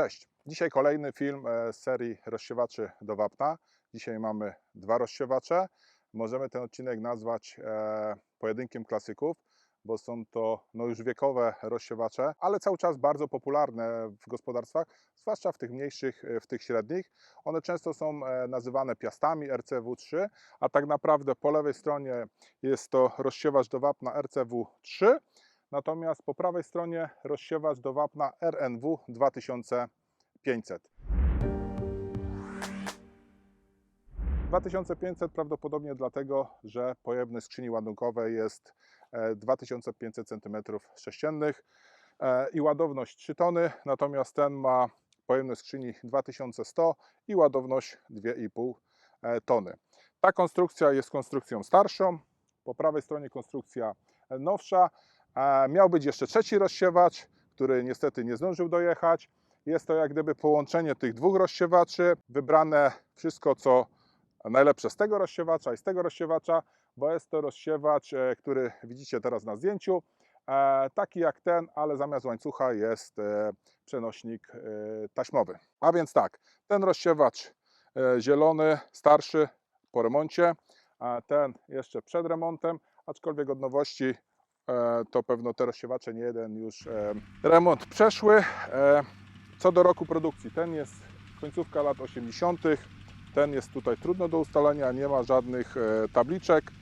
Cześć, dzisiaj kolejny film e, z serii rozsiewaczy do wapna. Dzisiaj mamy dwa rozsiewacze. Możemy ten odcinek nazwać e, pojedynkiem klasyków, bo są to no już wiekowe rozsiewacze, ale cały czas bardzo popularne w gospodarstwach, zwłaszcza w tych mniejszych, e, w tych średnich. One często są e, nazywane piastami RCW3, a tak naprawdę po lewej stronie jest to rozsiewacz do wapna RCW3, natomiast po prawej stronie rozsiewacz do wapna RNW 2500. 2500 prawdopodobnie dlatego, że pojemność skrzyni ładunkowej jest e, 2500 cm3 e, i ładowność 3 tony, natomiast ten ma pojemność skrzyni 2100 i ładowność 2,5 e, tony. Ta konstrukcja jest konstrukcją starszą, po prawej stronie konstrukcja nowsza. Miał być jeszcze trzeci rozsiewacz, który niestety nie zdążył dojechać. Jest to jak gdyby połączenie tych dwóch rozsiewaczy, wybrane wszystko co najlepsze z tego rozsiewacza i z tego rozsiewacza, bo jest to rozsiewacz, e, który widzicie teraz na zdjęciu, e, taki jak ten, ale zamiast łańcucha jest e, przenośnik taśmowy. A więc tak, ten rozsiewacz zielony, starszy po remoncie, a ten jeszcze przed remontem, aczkolwiek od nowości to pewno te rozsiewacze nie jeden już e, remont przeszły. E, Co do roku produkcji, ten jest końcówka lat 80. Ten jest tutaj trudno do ustalenia, nie ma żadnych e, tabliczek,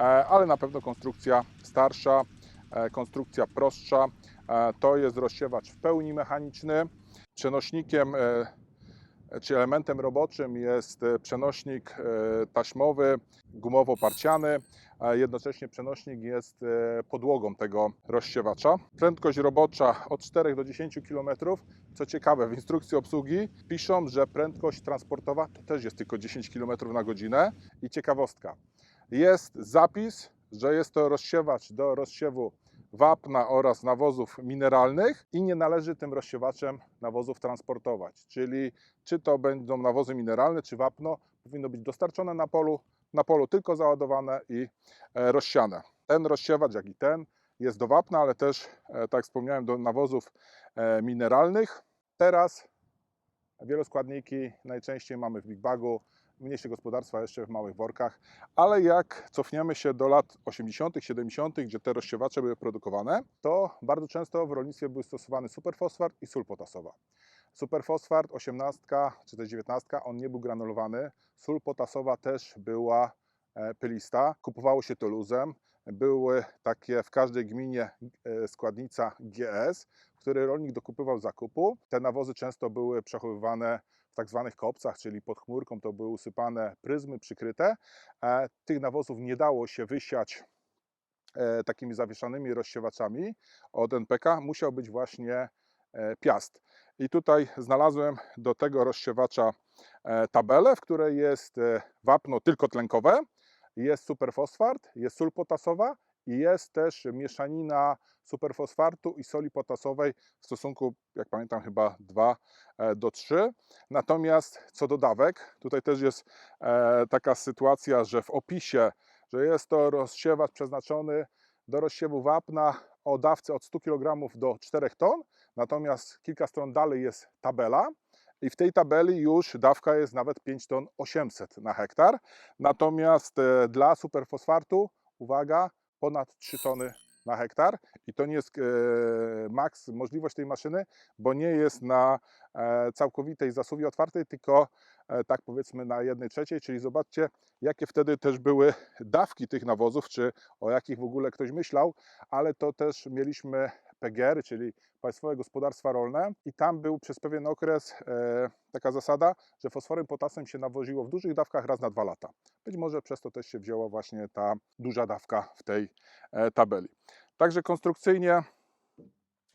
e, ale na pewno konstrukcja starsza, e, konstrukcja prostsza. E, To jest rozsiewacz w pełni mechaniczny. Przenośnikiem e, czy elementem roboczym jest e, przenośnik e, taśmowy, gumowo-parciany. a Jednocześnie przenośnik jest e, podłogą tego rozsiewacza. Prędkość robocza od 4 do 10 km. Co ciekawe, w instrukcji obsługi piszą, że prędkość transportowa to też jest tylko 10 km na godzinę. I ciekawostka, jest zapis, że jest to rozsiewacz do rozsiewu wapna oraz nawozów mineralnych i nie należy tym rozsiewaczem nawozów transportować. Czyli czy to będą nawozy mineralne, czy wapno, powinno być dostarczone na polu, na polu tylko załadowane i e, rozsiane. Ten rozsiewacz, jak i ten, jest do wapna, ale też, e, tak jak wspomniałem, do nawozów e, mineralnych. Teraz wieloskładniki najczęściej mamy w big bagu, mniejsze gospodarstwa jeszcze w małych workach, ale jak cofniemy się do lat 80., 70., gdzie te rozsiewacze były produkowane, to bardzo często w rolnictwie był stosowany superfosfat i sól potasowa. Superfosfat 18 czy też 19, on nie był granulowany. Sól potasowa też była e, pylista. Kupowało się to luzem. Były takie w każdej gminie e, składnica GS, w której rolnik dokupywał zakupu. Te nawozy często były przechowywane tak zwanych kopcach, czyli pod chmurką to były usypane pryzmy przykryte. E, Tych nawozów nie dało się wysiać e, takimi zawieszanymi rozsiewaczami od NPK. Musiał być właśnie e, piast. I tutaj znalazłem do tego rozsiewacza tabelę, w której jest wapno tylko tlenkowe, jest superfosfat, jest sól potasowa i jest też mieszanina superfosfatu i soli potasowej w stosunku, jak pamiętam, chyba 2 e, do 3. Natomiast co do dawek, tutaj też jest e, taka sytuacja, że w opisie, że jest to rozsiewacz przeznaczony do rozsiewu wapna o dawce od 100 kg do 4 ton, natomiast kilka stron dalej jest tabela i w tej tabeli już dawka jest nawet 5 ton 800 na hektar, natomiast e, dla superfosfatu, uwaga, ponad 3 tony na hektar i to nie jest e, maks możliwość tej maszyny, bo nie jest na e, całkowitej zasuwie otwartej, tylko e, tak powiedzmy na jednej trzeciej, czyli zobaczcie jakie wtedy też były dawki tych nawozów, czy o jakich w ogóle ktoś myślał, ale to też mieliśmy PGR, czyli Państwowe Gospodarstwa Rolne i tam był przez pewien okres e, taka zasada, że fosforem potasem się nawoziło w dużych dawkach raz na dwa lata. Być może przez to też się wzięła właśnie ta duża dawka w tej e, tabeli. Także konstrukcyjnie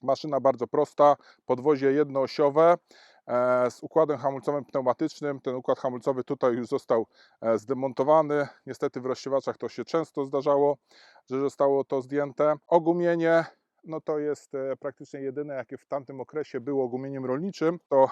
maszyna bardzo prosta, podwozie jednoosiowe e, z układem hamulcowym pneumatycznym. Ten układ hamulcowy tutaj już został e, zdemontowany. Niestety w rozsiewaczach to się często zdarzało, że zostało to zdjęte. Ogumienie no to jest e, praktycznie jedyne, jakie w tamtym okresie było gumieniem rolniczym. To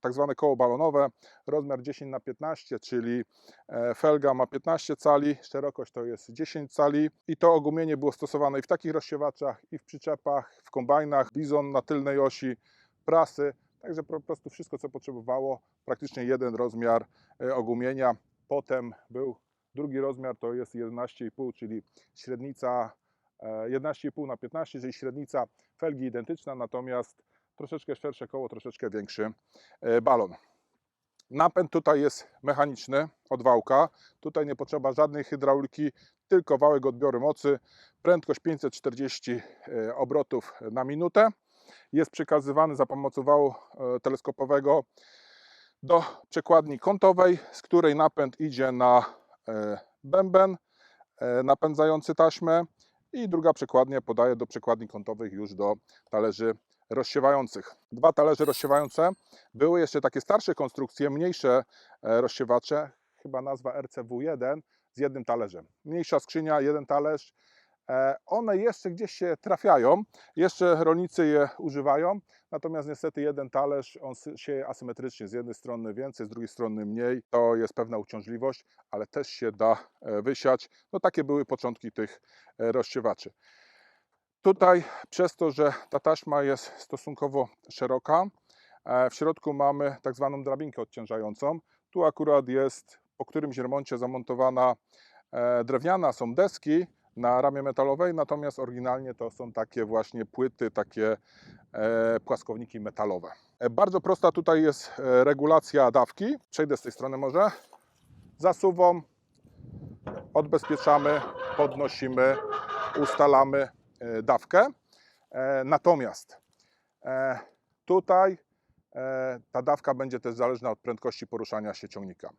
tak zwane koło balonowe, rozmiar 10 na 15, czyli e, felga ma 15 cali, szerokość to jest 10 cali i to ogumienie było stosowane i w takich rozsiewaczach, i w przyczepach, w kombajnach, bizon na tylnej osi, prasy. Także po prostu wszystko, co potrzebowało, praktycznie jeden rozmiar e, ogumienia. Potem był drugi rozmiar, to jest 11,5, czyli średnica 11,5 na 15, czyli średnica felgi identyczna, natomiast troszeczkę szersze koło, troszeczkę większy e, balon. Napęd tutaj jest mechaniczny od wałka. Tutaj nie potrzeba żadnej hydrauliki, tylko wałek odbioru mocy. Prędkość 540 e, obrotów na minutę. Jest przekazywany za pomocą wału e, teleskopowego do przekładni kątowej, z której napęd idzie na e, bęben e, napędzający taśmę i druga przekładnia podaje do przekładni kątowych już do talerzy rozsiewających. Dwa talerze rozsiewające. Były jeszcze takie starsze konstrukcje, mniejsze e, rozsiewacze, chyba nazwa RCW1 z jednym talerzem. Mniejsza skrzynia, jeden talerz. E, One jeszcze gdzieś się trafiają, jeszcze rolnicy je używają, natomiast niestety jeden talerz, on sieje asymetrycznie, z jednej strony więcej, z drugiej strony mniej. To jest pewna uciążliwość, ale też się da e, wysiać. No takie były początki tych e, rozsiewaczy. Tutaj przez to, że ta taśma jest stosunkowo szeroka, w środku mamy tak zwaną drabinkę odciążającą. Tu akurat jest po którymś remoncie zamontowana drewniana, są deski na ramię metalowej, natomiast oryginalnie to są takie właśnie płyty, takie e, płaskowniki metalowe. E, Bardzo prosta tutaj jest e, regulacja dawki. Przejdę z tej strony może. Zasuwą odbezpieczamy, podnosimy, ustalamy dawkę. Natomiast tutaj ta dawka będzie też zależna od prędkości poruszania się ciągnika.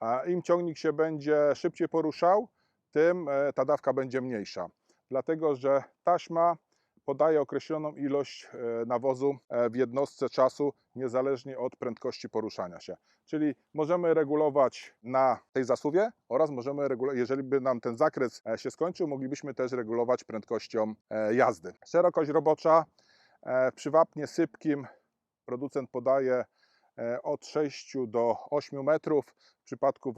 A im ciągnik się będzie szybciej poruszał, tym e, ta dawka będzie mniejsza. Dlatego, że taśma podaje określoną ilość e, nawozu e, w jednostce czasu, niezależnie od prędkości poruszania się. Czyli możemy regulować na tej zasuwie oraz możemy regulować, jeżeli by nam ten zakres się skończył, moglibyśmy też regulować prędkością jazdy. Szerokość robocza przy wapnie sypkim producent podaje od 6 do 8 metrów. W przypadku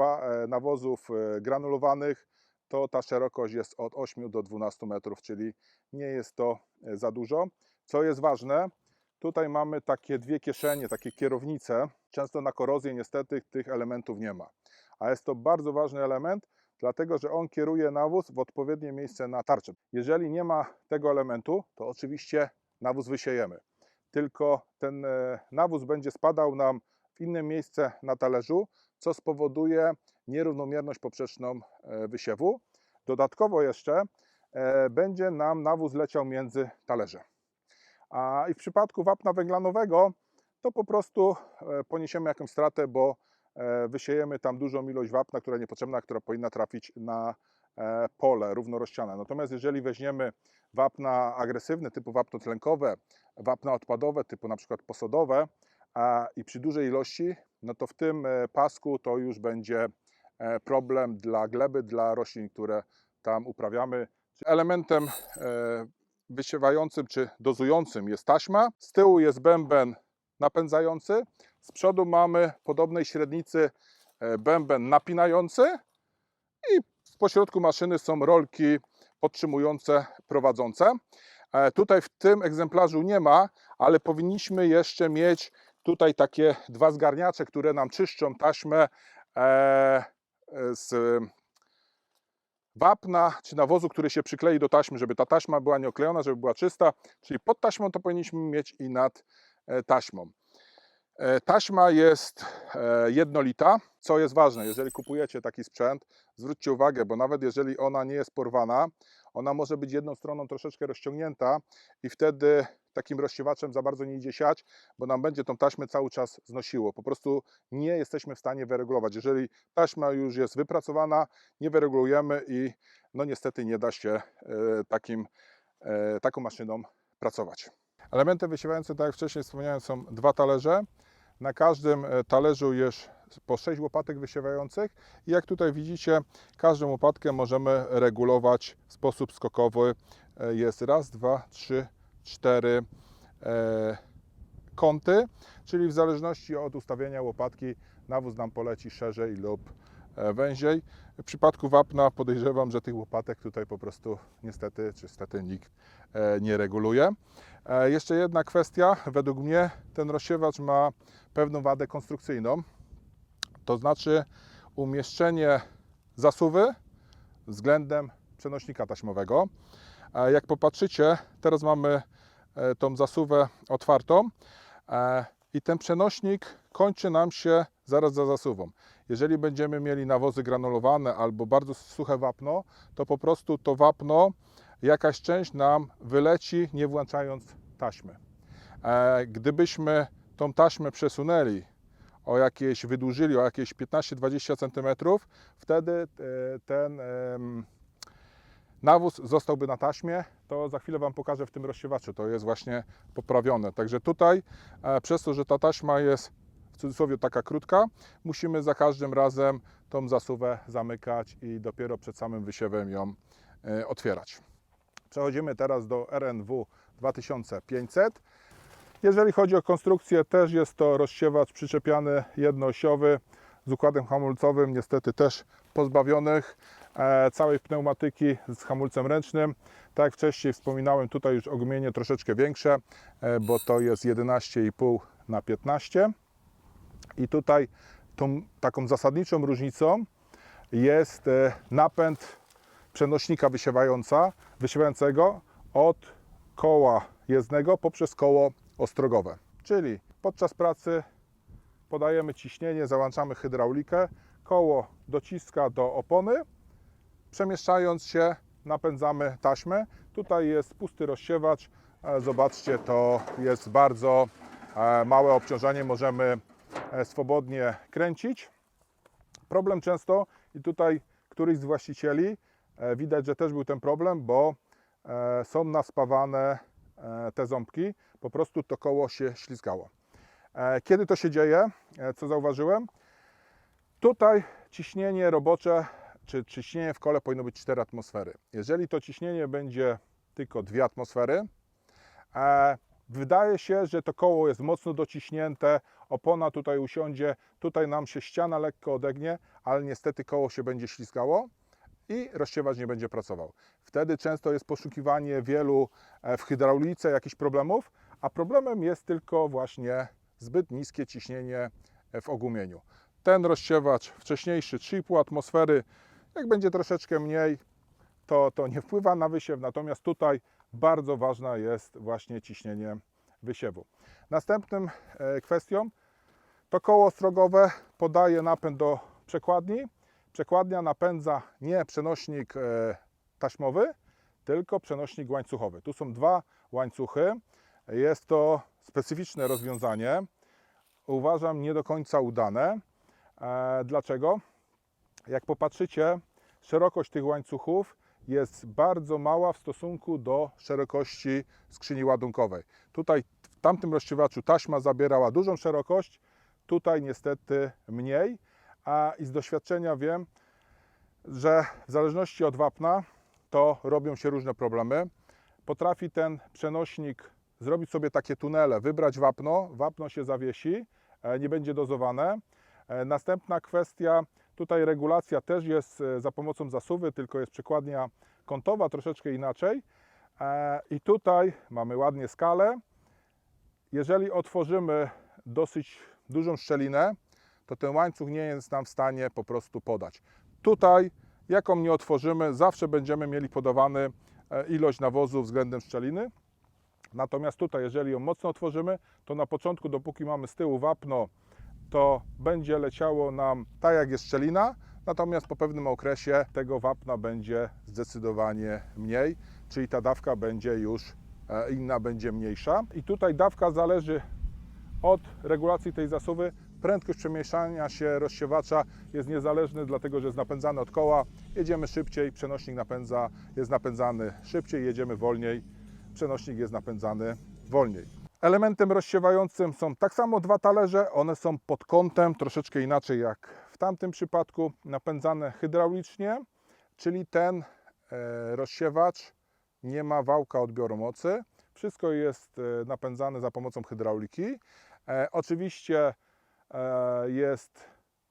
nawozów granulowanych to ta szerokość jest od 8 do 12 metrów, czyli nie jest to e, za dużo. Co jest ważne, tutaj mamy takie dwie kieszenie, takie kierownice. Często na korozję niestety tych elementów nie ma. A jest to bardzo ważny element, dlatego że on kieruje nawóz w odpowiednie miejsce na tarczę. Jeżeli nie ma tego elementu, to oczywiście nawóz wysiejemy. Tylko ten e, nawóz będzie spadał nam w inne miejsce na talerzu, co spowoduje nierównomierność poprzeczną e, wysiewu. Dodatkowo jeszcze e, będzie nam nawóz leciał między talerze. A i w przypadku wapna węglanowego to po prostu e, poniesiemy jakąś stratę, bo wysiejemy tam dużą ilość wapna, która niepotrzebna, która powinna trafić na pole równorozsiane. Natomiast jeżeli weźmiemy wapna agresywne typu wapno tlenkowe, wapna odpadowe typu na przykład posodowe i przy dużej ilości, no to w tym pasku to już będzie problem dla gleby, dla roślin, które tam uprawiamy. Elementem e, wysiewającym czy dozującym jest taśma, z tyłu jest bęben napędzający, z przodu mamy podobnej średnicy e, bęben napinający i w pośrodku maszyny są rolki podtrzymujące, prowadzące. E, Tutaj w tym egzemplarzu nie ma, ale powinniśmy jeszcze mieć tutaj takie dwa zgarniacze, które nam czyszczą taśmę e, z wapna czy nawozu, który się przyklei do taśmy, żeby ta taśma była nieoklejona, żeby była czysta. Czyli pod taśmą to powinniśmy mieć i nad e, taśmą. E, Taśma jest e, jednolita, co jest ważne, jeżeli kupujecie taki sprzęt, zwróćcie uwagę, bo nawet jeżeli ona nie jest porwana, ona może być jedną stroną troszeczkę rozciągnięta i wtedy takim rozsiewaczem za bardzo nie idzie siać, bo nam będzie tą taśmę cały czas znosiło. Po prostu nie jesteśmy w stanie wyregulować. Jeżeli taśma już jest wypracowana, nie wyregulujemy i no niestety nie da się e, takim, taką maszyną pracować. Elementy wysiewające, tak jak wcześniej wspomniałem, są dwa talerze. Na każdym e, talerzu jest po 6 łopatek wysiewających i jak tutaj widzicie, każdą łopatkę możemy regulować w sposób skokowy. E, Jest raz, dwa, trzy, cztery e, kąty, czyli w zależności od ustawienia łopatki nawóz nam poleci szerzej lub węziej. W przypadku wapna podejrzewam, że tych łopatek tutaj po prostu niestety, czy stety nikt e, nie reguluje. E, Jeszcze jedna kwestia. Według mnie ten rozsiewacz ma pewną wadę konstrukcyjną. To znaczy umieszczenie zasuwy względem przenośnika taśmowego. E, Jak popatrzycie, teraz mamy tą zasuwę otwartą i ten przenośnik kończy nam się zaraz za zasuwą. Jeżeli będziemy mieli nawozy granulowane albo bardzo suche wapno, to po prostu to wapno, jakaś część nam wyleci, nie włączając taśmy. E, Gdybyśmy tą taśmę przesunęli o jakieś, wydłużyli o jakieś 15-20 cm, wtedy e, ten nawóz zostałby na taśmie. To za chwilę Wam pokażę w tym rozsiewaczu. To jest właśnie poprawione. Także tutaj, e, przez to, że ta taśma jest cudzysłowie taka krótka, musimy za każdym razem tą zasuwę zamykać i dopiero przed samym wysiewem ją e, otwierać. Przechodzimy teraz do RNW 2500. Jeżeli chodzi o konstrukcję, też jest to rozsiewacz przyczepiany jednoosiowy z układem hamulcowym, niestety też pozbawionych e, całej pneumatyki z hamulcem ręcznym. Tak jak wcześniej wspominałem, tutaj już ogumienie troszeczkę większe, e, bo to jest 11,5 na 15. I tutaj tą taką zasadniczą różnicą jest e, napęd przenośnika wysiewająca, wysiewającego od koła jezdnego poprzez koło ostrogowe. Czyli podczas pracy podajemy ciśnienie, załączamy hydraulikę, koło dociska do opony, przemieszczając się napędzamy taśmę. Tutaj jest pusty rozsiewacz, E, zobaczcie to jest bardzo e, małe obciążenie, możemy swobodnie kręcić. Problem często i tutaj któryś z właścicieli e, widać, że też był ten problem, bo e, są naspawane e, te ząbki, po prostu to koło się ślizgało. E, Kiedy to się dzieje? E, Co zauważyłem? Tutaj ciśnienie robocze, czy ciśnienie w kole powinno być 4 atmosfery. Jeżeli to ciśnienie będzie tylko 2 atmosfery, e, wydaje się, że to koło jest mocno dociśnięte, opona tutaj usiądzie, tutaj nam się ściana lekko odegnie, ale niestety koło się będzie ślizgało i rozsiewacz nie będzie pracował. Wtedy często jest poszukiwanie wielu e, w hydraulice jakichś problemów, a problemem jest tylko właśnie zbyt niskie ciśnienie e, w ogumieniu. Ten rozsiewacz wcześniejszy 3,5 atmosfery, jak będzie troszeczkę mniej, to, to nie wpływa na wysiew, natomiast tutaj bardzo ważna jest właśnie ciśnienie wysiewu. Następnym e, kwestią to koło ostrogowe podaje napęd do przekładni. Przekładnia napędza nie przenośnik e, taśmowy, tylko przenośnik łańcuchowy. Tu są dwa łańcuchy. Jest to specyficzne rozwiązanie. Uważam nie do końca udane. E, Dlaczego? Jak popatrzycie, szerokość tych łańcuchów jest bardzo mała w stosunku do szerokości skrzyni ładunkowej. Tutaj w tamtym rozsiewaczu taśma zabierała dużą szerokość, tutaj niestety mniej, a i z doświadczenia wiem, że w zależności od wapna to robią się różne problemy. Potrafi ten przenośnik zrobić sobie takie tunele, wybrać wapno, wapno się zawiesi, e, nie będzie dozowane. E, Następna kwestia, tutaj regulacja też jest e, za pomocą zasuwy, tylko jest przekładnia kątowa, troszeczkę inaczej. E, I tutaj mamy ładnie skalę. Jeżeli otworzymy dosyć dużą szczelinę, to ten łańcuch nie jest nam w stanie po prostu podać. Tutaj, jaką nie otworzymy, zawsze będziemy mieli podawany e, ilość nawozu względem szczeliny. Natomiast tutaj, jeżeli ją mocno otworzymy, to na początku, dopóki mamy z tyłu wapno, to będzie leciało nam tak jak jest szczelina, natomiast po pewnym okresie tego wapna będzie zdecydowanie mniej, czyli ta dawka będzie już e, inna, będzie mniejsza. I tutaj dawka zależy od regulacji tej zasuwy. Prędkość przemieszczania się rozsiewacza jest niezależny, dlatego że jest napędzany od koła. Jedziemy szybciej, przenośnik napędza, jest napędzany szybciej, jedziemy wolniej, przenośnik jest napędzany wolniej. Elementem rozsiewającym są tak samo dwa talerze, one są pod kątem, troszeczkę inaczej jak w tamtym przypadku, napędzane hydraulicznie, czyli ten e, rozsiewacz nie ma wałka odbioru mocy. Wszystko jest e, napędzane za pomocą hydrauliki. E, oczywiście jest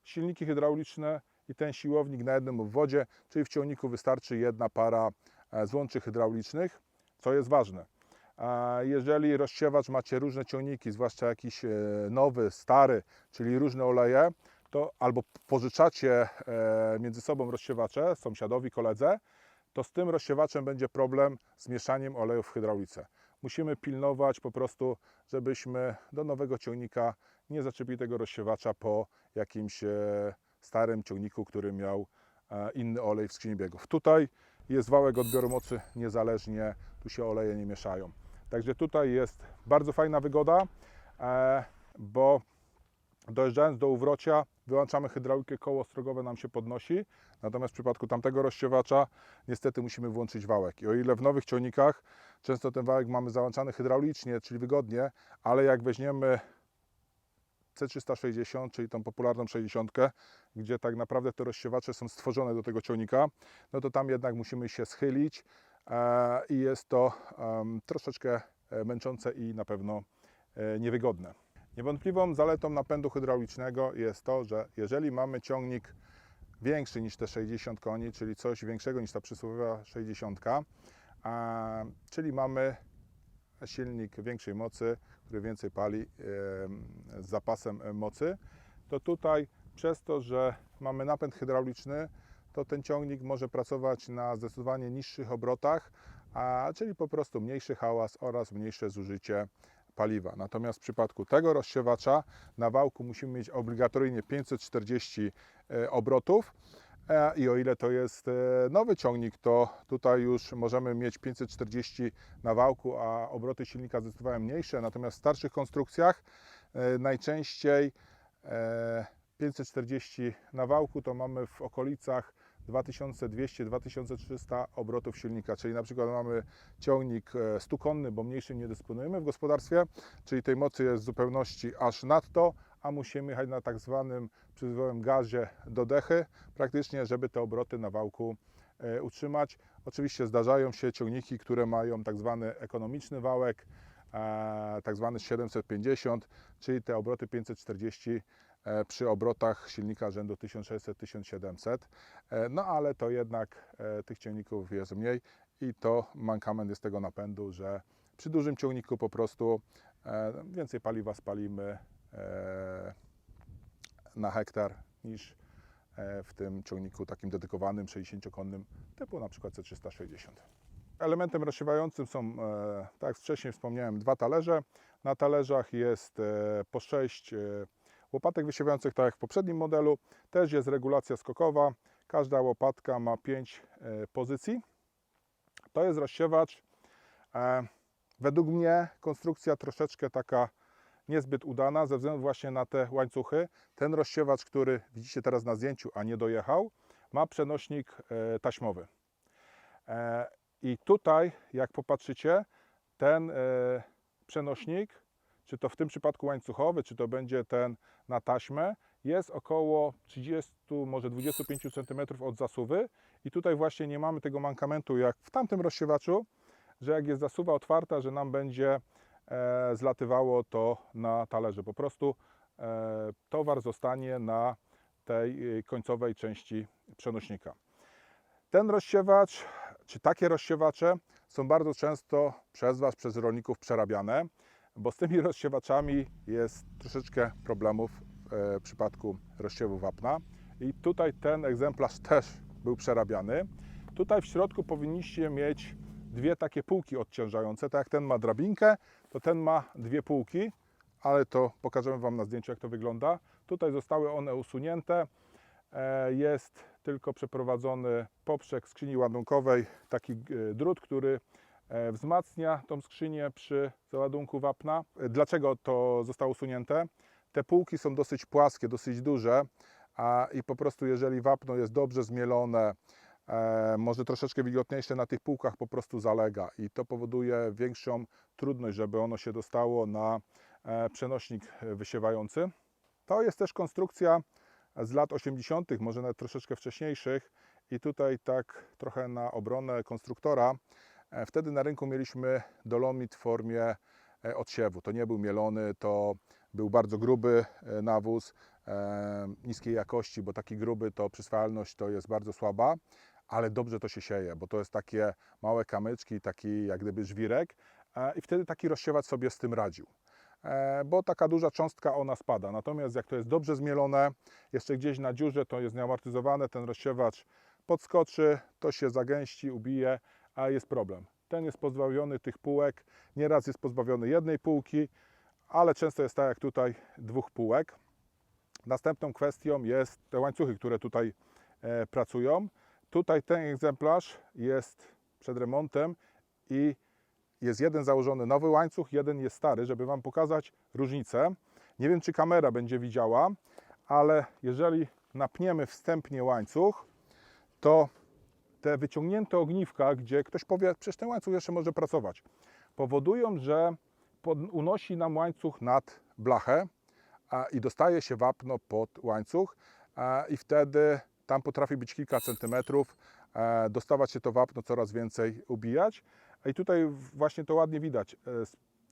silniki hydrauliczne, i ten siłownik na jednym obwodzie, czyli w ciągniku wystarczy jedna para złączy hydraulicznych, co jest ważne. Jeżeli rozsiewacz macie różne ciągniki, zwłaszcza jakiś e, nowy, stary, czyli różne oleje, to albo pożyczacie e, między sobą rozsiewacze, sąsiadowi, koledze, to z tym rozsiewaczem będzie problem z mieszaniem olejów w hydraulice. Musimy pilnować po prostu, żebyśmy do nowego ciągnika nie zaczepili tego rozsiewacza po jakimś e, starym ciągniku, który miał inny olej w skrzyni biegów. Tutaj jest wałek odbioru mocy niezależnie, tu się oleje nie mieszają. Także tutaj jest bardzo fajna wygoda, e, bo dojeżdżając do uwrocia wyłączamy hydraulikę, koło ostrogowe nam się podnosi, natomiast w przypadku tamtego rozsiewacza niestety musimy włączyć wałek. I o ile w nowych ciągnikach często ten wałek mamy załączany hydraulicznie, czyli wygodnie, ale jak weźmiemy C360, czyli tą popularną 60, gdzie tak naprawdę te rozsiewacze są stworzone do tego ciągnika, no to tam jednak musimy się schylić i jest to troszeczkę e, męczące i na pewno e, niewygodne. Niewątpliwą zaletą napędu hydraulicznego jest to, że jeżeli mamy ciągnik większy niż te 60 koni, czyli coś większego niż ta przysłowiowa 60, a, czyli mamy silnik większej mocy, który więcej pali z zapasem mocy, to tutaj przez to, że mamy napęd hydrauliczny, to ten ciągnik może pracować na zdecydowanie niższych obrotach, a, czyli po prostu mniejszy hałas oraz mniejsze zużycie paliwa. Natomiast w przypadku tego rozsiewacza na wałku musimy mieć obligatoryjnie 540 e, obrotów. E, I o ile to jest e, nowy ciągnik, to tutaj już możemy mieć 540 na wałku, a obroty silnika zdecydowanie mniejsze. Natomiast w starszych konstrukcjach najczęściej e, 540 na wałku to mamy w okolicach 2200-2300 obrotów silnika, czyli na przykład mamy ciągnik e, 100-konny, bo mniejszym nie dysponujemy w gospodarstwie, czyli tej mocy jest w zupełności aż nadto, a musimy jechać na tak zwanym przyzwołym gazie do dechy, praktycznie, żeby te obroty na wałku e, utrzymać. Oczywiście zdarzają się ciągniki, które mają tak zwany ekonomiczny wałek, tak zwany 750, czyli te obroty 540 e, przy obrotach silnika rzędu 1600-1700. E, No ale to jednak e, tych ciągników jest mniej i to mankament jest tego napędu, że przy dużym ciągniku po prostu e, więcej paliwa spalimy e, na hektar niż e, w tym ciągniku takim dedykowanym 60-konnym typu na przykład C360. Elementem rozsiewającym są, e, tak jak wcześniej wspomniałem, dwa talerze. Na talerzach jest e, po 6 łopatek wysiewających, tak jak w poprzednim modelu. Też jest regulacja skokowa. Każda łopatka ma 5 pozycji. To jest rozsiewacz. e, Według mnie konstrukcja troszeczkę taka niezbyt udana ze względu właśnie na te łańcuchy. Ten rozsiewacz, który widzicie teraz na zdjęciu, a nie dojechał, ma przenośnik e, taśmowy. E, I tutaj, jak popatrzycie, ten e, przenośnik, czy to w tym przypadku łańcuchowy, czy to będzie ten na taśmę, jest około 30, może 25 cm od zasuwy. I tutaj właśnie nie mamy tego mankamentu jak w tamtym rozsiewaczu, że jak jest zasuwa otwarta, że nam będzie e, zlatywało to na talerze. Po prostu e, towar zostanie na tej e, końcowej części przenośnika. Ten rozsiewacz, czy takie rozsiewacze są bardzo często przez Was, przez rolników przerabiane, bo z tymi rozsiewaczami jest troszeczkę problemów e, w przypadku rozsiewu wapna. I tutaj ten egzemplarz też był przerabiany. Tutaj w środku powinniście mieć dwie takie półki odciążające. Tak jak ten ma drabinkę, to ten ma dwie półki, ale to pokażemy Wam na zdjęciu, jak to wygląda. Tutaj zostały one usunięte. E, Jest tylko przeprowadzony poprzek skrzyni ładunkowej, taki e, drut, który wzmacnia tą skrzynię przy załadunku wapna. E, Dlaczego to zostało usunięte? Te półki są dosyć płaskie, dosyć duże a, i po prostu jeżeli wapno jest dobrze zmielone, e, może troszeczkę wilgotniejsze na tych półkach po prostu zalega i to powoduje większą trudność, żeby ono się dostało na e, przenośnik wysiewający. To jest też konstrukcja z lat 80., może nawet troszeczkę wcześniejszych i tutaj tak trochę na obronę konstruktora. E, Wtedy na rynku mieliśmy dolomit w formie e, odsiewu. To nie był mielony, to był bardzo gruby e, nawóz, niskiej jakości, bo taki gruby to przyswajalność to jest bardzo słaba, ale dobrze to się sieje, bo to jest takie małe kamyczki, taki jak gdyby żwirek i wtedy taki rozsiewacz sobie z tym radził. Bo taka duża cząstka ona spada. Natomiast jak to jest dobrze zmielone, jeszcze gdzieś na dziurze to jest nieamortyzowane, ten rozsiewacz podskoczy, to się zagęści, ubije, a jest problem. Ten jest pozbawiony tych półek, nieraz jest pozbawiony jednej półki, ale często jest tak jak tutaj dwóch półek. Następną kwestią jest te łańcuchy, które tutaj e, pracują. Tutaj ten egzemplarz jest przed remontem i jest jeden założony nowy łańcuch, jeden jest stary, żeby Wam pokazać różnicę. Nie wiem, czy kamera będzie widziała, ale jeżeli napniemy wstępnie łańcuch, to te wyciągnięte ogniwka, gdzie ktoś powie, przecież ten łańcuch jeszcze może pracować, powodują, że unosi nam łańcuch nad blachę i dostaje się wapno pod łańcuch i wtedy tam potrafi być kilka centymetrów, e, dostawać się to wapno coraz więcej ubijać. I tutaj właśnie to ładnie widać.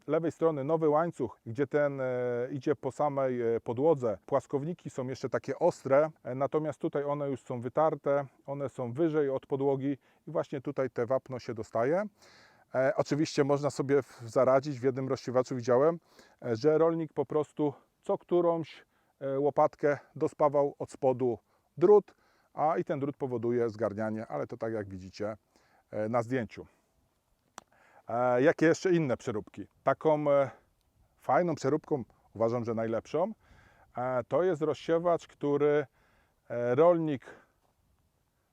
Lewej strony nowy łańcuch, gdzie ten e, idzie po samej e, podłodze. Płaskowniki są jeszcze takie ostre, e, natomiast tutaj one już są wytarte, one są wyżej od podłogi i właśnie tutaj te wapno się dostaje. Oczywiście można sobie zaradzić, w jednym rozsiewaczu widziałem, że rolnik po prostu co którąś łopatkę dospawał od spodu drut, a i ten drut powoduje zgarnianie, ale to tak jak widzicie na zdjęciu. Jakie jeszcze inne przeróbki? Taką e, fajną przeróbką, uważam, że najlepszą, e, to jest rozsiewacz, który e, rolnik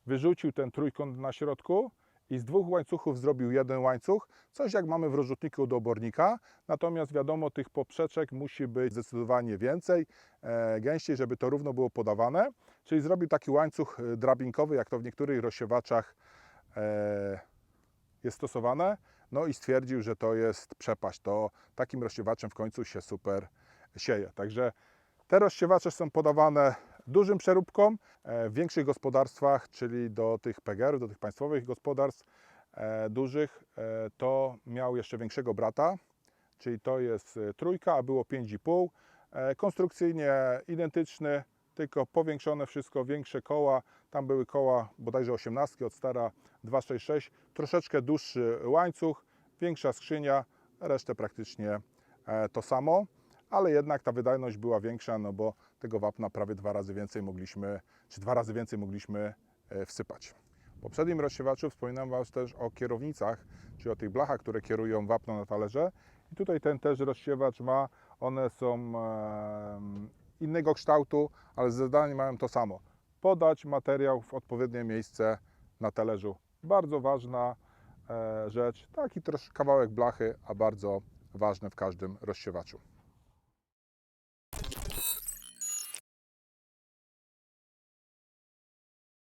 wyrzucił ten trójkąt na środku i z dwóch łańcuchów zrobił jeden łańcuch, coś jak mamy w rozrzutniku do obornika, natomiast wiadomo, tych poprzeczek musi być zdecydowanie więcej, gęściej, żeby to równo było podawane, czyli zrobił taki łańcuch drabinkowy, jak to w niektórych rozsiewaczach jest stosowane, no i stwierdził, że to jest przepaść, to takim rozsiewaczem w końcu się super sieje. Także te rozsiewacze są podawane dużym przeróbkom e, w większych gospodarstwach, czyli do tych PGR-ów, do tych państwowych gospodarstw e, dużych, e, to miał jeszcze większego brata, czyli to jest trójka, a było 5,5. E, Konstrukcyjnie identyczny, tylko powiększone wszystko, większe koła. Tam były koła bodajże 18 od stara 266, troszeczkę dłuższy łańcuch, większa skrzynia, resztę praktycznie e, to samo, ale jednak ta wydajność była większa, no bo tego wapna prawie dwa razy więcej mogliśmy, czy dwa razy więcej mogliśmy e, wsypać. W poprzednim rozsiewaczu wspominałem Was też o kierownicach, czyli o tych blachach, które kierują wapno na talerze. I tutaj ten też rozsiewacz ma, one są innego kształtu, ale zadanie mają to samo. Podać materiał w odpowiednie miejsce na talerzu. Bardzo ważna e, rzecz, taki troszkę kawałek blachy, a bardzo ważny w każdym rozsiewaczu.